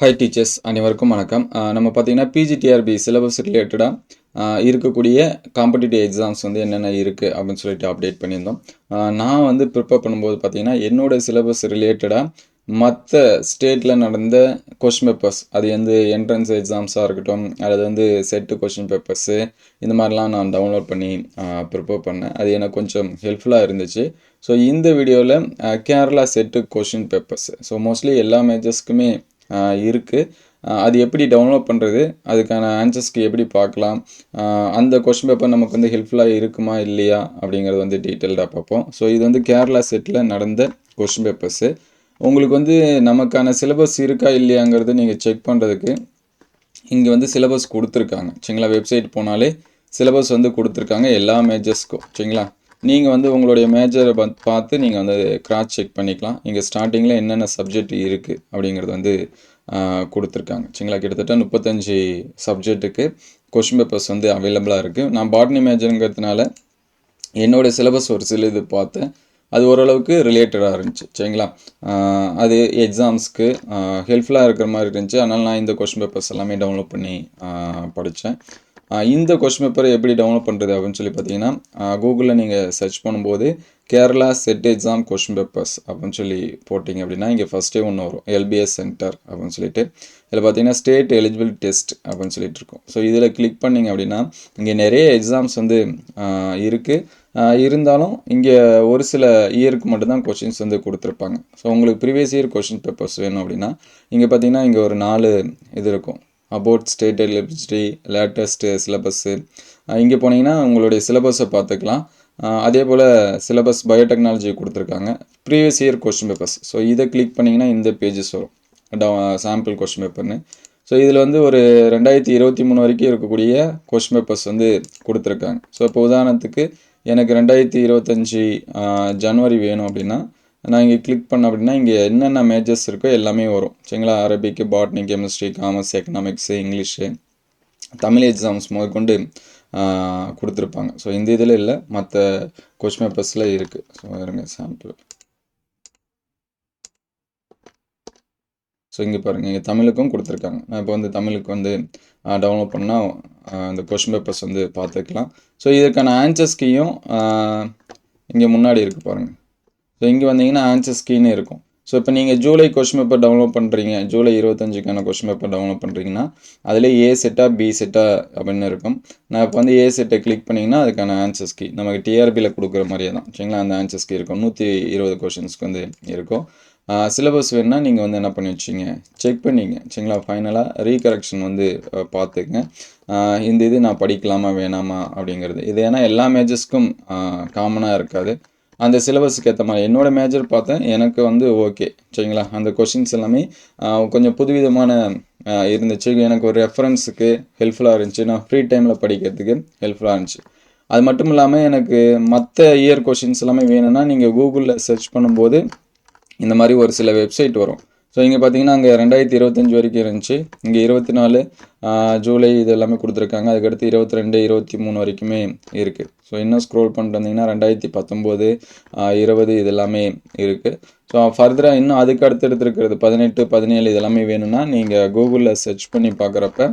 High teachers அனைவருக்கும் வணக்கம். நம்ம பார்த்தீங்கன்னா பிஜிடிஆர்பி சிலபஸ் ரிலேட்டடாக இருக்கக்கூடிய காம்படிட்டிவ் எக்ஸாம்ஸ் வந்து என்னென்ன இருக்குது அப்படின்னு சொல்லிட்டு அப்டேட் பண்ணியிருந்தோம். நான் வந்து ப்ரிப்பேர் பண்ணும்போது பார்த்தீங்கன்னா என்னோட சிலபஸ் ரிலேட்டடாக மற்ற ஸ்டேட்டில் நடந்த கொஷின் பேப்பர்ஸ் அது வந்து என்ட்ரன்ஸ் எக்ஸாம்ஸாக இருக்கட்டும் அல்லது வந்து செட்டு கொஷின் பேப்பர்ஸு இந்த மாதிரிலாம் நான் டவுன்லோட் பண்ணி ப்ரிப்பேர் பண்ணேன். அது எனக்கு கொஞ்சம் ஹெல்ப்ஃபுல்லாக இருந்துச்சு. ஸோ இந்த வீடியோவில் Kerala SET question papers so mostly எல்லா மேஜர்ஸ்க்குமே இருக்குது அது எப்படி டவுன்லோட் பண்ணுறது அதுக்கான ஆன்சர்ஸ்க்கு எப்படி பார்க்கலாம்? அந்த கொஷின் பேப்பர் நமக்கு வந்து ஹெல்ப்ஃபுல்லாக இருக்குமா இல்லையா அப்படிங்கிறது வந்து டீட்டெயில்டாக பார்ப்போம். ஸோ இது வந்து கேரளா செட்டில் நடந்த கொஷின் பேப்பர்ஸு உங்களுக்கு வந்து நமக்கான சிலபஸ் இருக்கா இல்லையாங்கிறது நீங்கள் செக் பண்ணுறதுக்கு இங்கே வந்து சிலபஸ் கொடுத்துருக்காங்க. சரிங்களா? வெப்சைட் போனாலே சிலபஸ் வந்து கொடுத்துருக்காங்க எல்லா மேஜர்ஸ்க்கும் சரிங்களா? நீங்கள் வந்து உங்களுடைய மேஜரை பார்த்து நீங்கள் வந்து கிராஸ் செக் பண்ணிக்கலாம். இங்கே ஸ்டார்டிங்கில் என்னென்ன சப்ஜெக்ட் இருக்குது அப்படிங்கிறது வந்து கொடுத்துருக்காங்க. சரிங்களா? கிட்டத்தட்ட முப்பத்தஞ்சு சப்ஜெக்ட்டுக்கு கொஷின் பேப்பர்ஸ் வந்து அவைலபிளாக இருக்குது நான் பாட்னி மேஜருங்கிறதுனால என்னோட சிலபஸ் ஒரு சில இது பார்த்தேன். அது ஓரளவுக்கு ரிலேட்டடாக இருந்துச்சு. சரிங்களா? அது எக்ஸாம்ஸ்க்கு ஹெல்ப்ஃபுல்லாக இருக்கிற மாதிரி இருந்துச்சு. அதனால் நான் இந்த கொஷின் பேப்பர்ஸ் எல்லாமே டவுன்லோட் பண்ணி படித்தேன் இந்த கொஷின் பேப்பரை எப்படி டவுன்லோட் பண்ணுறது அப்படின்னு சொல்லி பார்த்தீங்கன்னா கூகுளில் நீங்கள் சர்ச் பண்ணும்போது Kerala SET exam question papers அப்படின்னு சொல்லி போட்டிங்க அப்படின்னா இங்கே ஃபஸ்ட்டே ஒன்று வரும். எல்பிஎஸ் சென்டர் அப்படின்னு சொல்லிட்டு. இதில் பார்த்தீங்கன்னா ஸ்டேட் எலிஜிபிள் டெஸ்ட் அப்படின்னு சொல்லிட்டு இருக்கும். ஸோ இதில் கிளிக் பண்ணிங்க அப்படின்னா இங்கே நிறைய எக்ஸாம்ஸ் வந்து இருக்குது இருந்தாலும் இங்கே ஒரு சில இயருக்கு மட்டும்தான் கொஷின்ஸ் வந்து கொடுத்துருப்பாங்க. ஸோ உங்களுக்கு ப்ரீவியஸ் இயர் கொஷின் பேப்பர்ஸ் வேணும் அப்படின்னா இங்கே பார்த்தீங்கன்னா இங்கே ஒரு நாலு இது இருக்கும். About state eligibility latest syllabus இங்கே போனீங்கன்னா உங்களுடைய சிலபஸை பார்த்துக்கலாம். அதே போல் சிலபஸ் பயோடெக்னாலஜி கொடுத்துருக்காங்க. Previous year question papers so இதை கிளிக் பண்ணிங்கன்னா இந்த பேஜஸ் வரும். சாம்பிள் கொஸ்டின் பேப்பர்னு ஸோ இதில் வந்து ஒரு ரெண்டாயிரத்தி இருபத்தி மூணு வரைக்கும் இருக்கக்கூடிய கொஸ்டின் பேப்பர்ஸ் வந்து கொடுத்துருக்காங்க. ஸோ இப்போ உதாரணத்துக்கு எனக்கு ரெண்டாயிரத்தி இருபத்தஞ்சி ஜனவரி வேணும் அப்படின்னா நான் இங்கே கிளிக் பண்ண அப்படின்னா இங்கே என்னென்ன மேஜர்ஸ் இருக்கோ எல்லாமே வரும். சரிங்களா? Arabic botany chemistry commerce economics English Tamil exams முதற்கொண்டு கொடுத்துருப்பாங்க. ஸோ இந்த இதில் இல்லை. மற்ற கொஸ்டின் பேப்பர்ஸில் இருக்குது ஸோ இருங்க சாம்பிள் ஸோ இங்கே பாருங்கள் இங்கே தமிழுக்கும் கொடுத்துருக்காங்க. நான் இப்போ வந்து தமிழுக்கு வந்து டவுன்லோட் பண்ணால் அந்த கொஷின் பேப்பர்ஸ் வந்து பார்த்துக்கலாம். ஸோ இதுக்கான ஆன்சர்ஸ்கையும் இங்கே முன்னாடி இருக்குது பாருங்கள் ஸோ இங்கே வந்தீங்கன்னா ஆன்சர் கீன்னு இருக்கும். ஸோ இப்போ நீங்கள் ஜூலை கொஷின் பேப்பர் டவுன்லோட் பண்ணுறீங்க ஜூலை இருபத்தஞ்சுக்கான கொஷின் பேப்பர் டவுன்லோட் பண்ணுறீங்கன்னா அதில் ஏ செட்டா பி செட்டா அப்படின்னு இருக்கும். நான் இப்போ வந்து ஏ செட்டை கிளிக் பண்ணிங்கன்னா அதுக்கான ஆன்சர்ஸ் கீ நமக்கு டிஆர்பியில் கொடுக்குற மாதிரியே தான். சரிங்களா? அந்த ஆன்சர்ஸ் கீ இருக்கும். நூற்றி இருபது கொஷின்ஸ்க்கு வந்து இருக்கும். சிலபஸ் வேணுன்னா நீங்கள் வந்து என்ன பண்ணி வச்சிங்க? செக் பண்ணிங்க. சரிங்களா? ஃபைனலாக ரீகரெக்ஷன் வந்து அஹ், பார்த்துக்குங்க. இந்த இது நான் படிக்கலாமா வேணாமா அப்படிங்கிறது. இது ஏன்னா எல்லா மேஜஸ்க்கும் காமனாக இருக்காது. அந்த சிலபஸுக்கு ஏற்ற மாதிரி. என்னோட மேஜர் பார்த்தேன் எனக்கு வந்து ஓகே சரிங்களா? அந்த கொஷின்ஸ் எல்லாமே கொஞ்சம் புதுவிதமான இருந்துச்சு. எனக்கு ஒரு ரெஃபரன்ஸுக்கு ஹெல்ப்ஃபுல்லாக இருந்துச்சு. நான் ஃப்ரீ டைமில் படிக்கிறதுக்கு ஹெல்ப்ஃபுல்லாக இருந்துச்சு. அது மட்டும் இல்லாமல் எனக்கு மற்ற இயர் கொஷின்ஸ் எல்லாமே வேணும்னா நீங்கள் கூகுளில் சர்ச் பண்ணும்போது இந்த மாதிரி ஒரு சில வெப்சைட் வரும். ஸோ இங்கே பார்த்தீங்கன்னா அங்கே ரெண்டாயிரத்தி இருபத்தஞ்சி வரைக்கும் இருந்துச்சு. இங்கே இருபத்தி நாலு ஜூலை இது எல்லாமே கொடுத்துருக்காங்க. அதுக்கடுத்து இருபத்தி ரெண்டு இருபத்தி மூணு வரைக்குமே இருக்குது ஸோ இன்னும் ஸ்க்ரோல் பண்ணிட்டு வந்தீங்கன்னா ரெண்டாயிரத்தி பத்தொம்போது இருபது இது எல்லாமே இருக்குது ஸோ ஃபர்தராக இன்னும் அதுக்கு அடுத்து இருக்கிறது பதினெட்டு பதினேழு இதெல்லாமே வேணும்னா நீங்கள் கூகுளில் சர்ச் பண்ணி பார்க்குறப்ப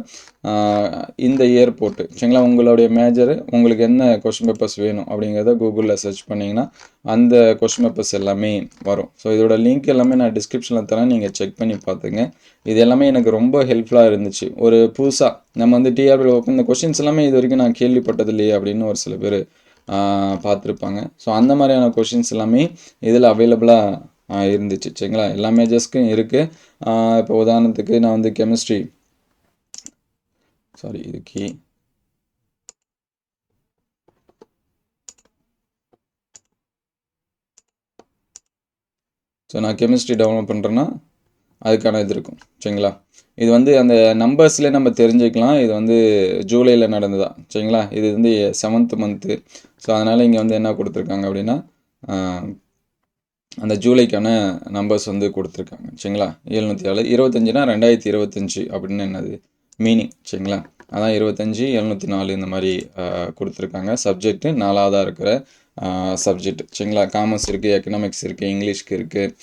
இந்த இயர் போட்டு சரிங்களா? உங்களுடைய மேஜரு உங்களுக்கு என்ன கொஷின் பேப்பர்ஸ் வேணும் அப்படிங்கிறத கூகுளில் சர்ச் பண்ணிங்கன்னா அந்த கொஷின் பேப்பர்ஸ் எல்லாமே வரும். ஸோ இதோட லிங்க் எல்லாமே நான் டிஸ்கிரிப்ஷனில் தரேன். நீங்கள் செக் பண்ணி பார்த்துங்க. இது எல்லாமே எனக்கு ரொம்ப ஹெல்ப்ஃபுல்லாக இருந்துச்சு. ஒரு புதுசாக நம்ம வந்து டிஆர்பியில் ஒர்க் இந்த கொஷின்ஸ் எல்லாமே இது வரைக்கும் நான் கேள்விப்பட்டது இல்லையே அப்படின்னு ஒரு சில பேர் பார்த்துருப்பாங்க. ஸோ அந்த மாதிரியான கொஷின்ஸ் எல்லாமே இதில் அவைலபிளாக இருந்துச்சு. சரிங்களா? எல்லா மேஜர்ஸ்க்கும் இருக்குது இப்போ உதாரணத்துக்கு நான் வந்து கெமிஸ்ட்ரி சாரி இது கீ ஸோ நான் கெமிஸ்ட்ரி டவுன்லோட் பண்ணுறேன்னா அதுக்கான இது இருக்கும். சரிங்களா? இது வந்து அந்த நம்பர்ஸ்லேயே நம்ம தெரிஞ்சுக்கலாம். இது வந்து ஜூலையில் நடந்ததா? சரிங்களா? இது வந்து செவன்த் மந்த்து ஸோ அதனால் இங்கே வந்து என்ன கொடுத்துருக்காங்க அப்படின்னா அந்த ஜூலைக்கான நம்பர்ஸ் வந்து கொடுத்துருக்காங்க. சரிங்களா? எழுநூற்றி ஏழு இருபத்தஞ்சுனா ரெண்டாயிரத்தி இருபத்தஞ்சி அப்படின்னு என்னது? மீனிங் சரிங்களா? அதான் இருபத்தஞ்சி எழுநூற்றி நாலு இந்த மாதிரி கொடுத்துருக்காங்க. சப்ஜெக்ட்டு நாலாவதாக இருக்கிற சப்ஜெக்ட் சரிங்களா? காமர்ஸ் இருக்குது எக்கனாமிக்ஸ் இருக்குது இங்கிலீஷ்க்கு இருக்குது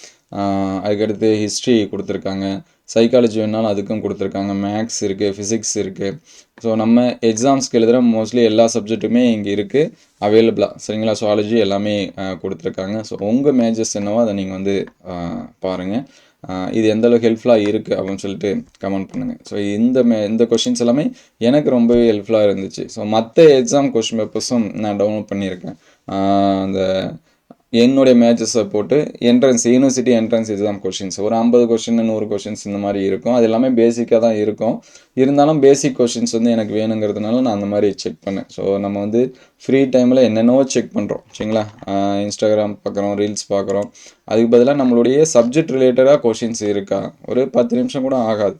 அதுக்கடுத்து ஹிஸ்ட்ரி கொடுத்துருக்காங்க. சைக்காலஜி வேணாலும் அதுக்கும் கொடுத்துருக்காங்க. மேக்ஸ் இருக்குது ஃபிசிக்ஸ் இருக்குது ஸோ நம்ம எக்ஸாம்ஸ்க்கு எழுதுகிற மோஸ்ட்லி எல்லா சப்ஜெக்ட்டுமே இங்கே இருக்குது அவைலபிளாக சரிங்களா? சுவாலஜி எல்லாமே கொடுத்துருக்காங்க. ஸோ உங்கள் மேஜர்ஸ் என்னவோ அதை நீங்கள் வந்து பாருங்கள் இது எந்த அளவுக்கு ஹெல்ப்ஃபுல்லாக இருக்குது அப்படின்னு சொல்லிட்டு கமெண்ட் பண்ணுங்கள் ஸோ இந்த மே இந்த கொஷின்ஸ் எல்லாமே எனக்கு ரொம்பவே ஹெல்ப்ஃபுல்லாக இருந்துச்சு. ஸோ மற்ற எக்ஸாம் கொஷின் பேப்பர்ஸும் நான் டவுன்லோட் பண்ணியிருக்கேன். அந்த என்னுடைய மேட்சஸை போட்டு entrance university entrance exam questions ஒரு ஐம்பது கொஷின் நூறு கொஷின்ஸ் இந்த மாதிரி இருக்கும். அது எல்லாமே பேசிக்காக தான் இருக்கும். இருந்தாலும் பேசிக் கொஷின்ஸ் வந்து எனக்கு வேணுங்கிறதுனால நான் அந்த மாதிரி செக் பண்ணேன். ஸோ நம்ம வந்து ஃப்ரீ டைமில் என்னென்னவோ செக் பண்ணுறோம் சரிங்களா? இன்ஸ்டாகிராம் பார்க்குறோம் ரீல்ஸ் பார்க்குறோம். அதுக்கு பதிலாக நம்மளுடைய சப்ஜெக்ட் ரிலேட்டடாக கொஷின்ஸ் இருக்கா? ஒரு பத்து நிமிஷம் கூட ஆகாது.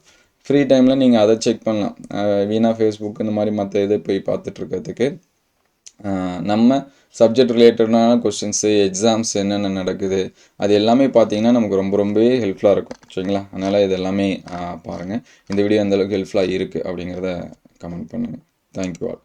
ஃப்ரீ டைமில் நீங்கள் அதை செக் பண்ணலாம். வீணாக ஃபேஸ்புக் இந்த மாதிரி மற்ற இது போய் பார்த்துட்ருக்கிறதுக்கு நம்ம சப்ஜெக்ட் ரிலேட்டடான கொஸ்டின்ஸு எக்ஸாம்ஸ் என்னென்ன நடக்குது அது எல்லாமே பார்த்தீங்கன்னா நமக்கு ரொம்ப ரொம்பவே ஹெல்ப்ஃபுல்லாக இருக்கும். சரிங்களா? அதனால் இது எல்லாமே பாருங்கள் இந்த வீடியோ எந்த அளவுக்கு ஹெல்ப்ஃபுல்லாக இருக்குது அப்படிங்கிறத கமெண்ட் பண்ணுங்கள் தேங்க்யூ ஆல்